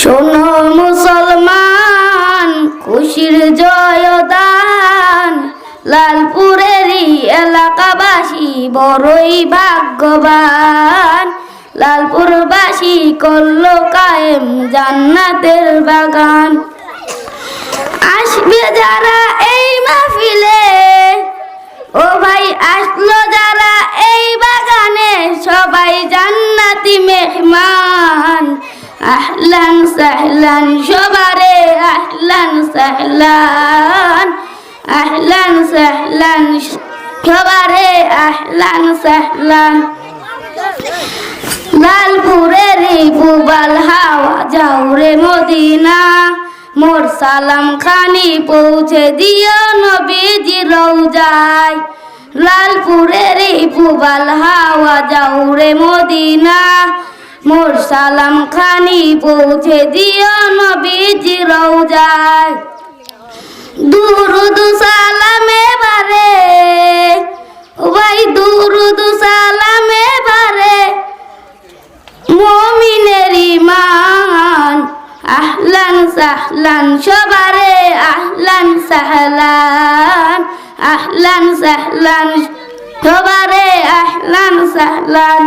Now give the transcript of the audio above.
শোনো মুসলমান, খুশির জয়দান। লালপুরেরই এলাকাবাসী বড়ই ভাগ্যবান। লালপুরবাসী করল কায়েম জান্নাতের বাগান। আসবে যারা এই মাহফিলে, ও ভাই, আসলো যারা এই বাগানে, সবাই জান্নাতি মেহমান। আহলান সাহলান, সবারে আহলান সাহলান আহলান সাহলান, সবারে আহলান সাহলান। লালপুরের পুবাল হাওয়া যাওরে মদিনা, মোর সালাম খানি পৌঁছে দিও নবীজি রৌজায় লালপুরের পুবাল হাওয়া যাওরে মদিনা মোর সালাম খানি পৌঁছে দিও নবীজি রৌজায় দুরুদু সালামে বারে ভাই দুরুদু সালামে বারে মমিনের ইমান আহলান সাহলান সবারে, আহলান সাহলান আহলান সাহলান সবারে, আহলান সাহলান।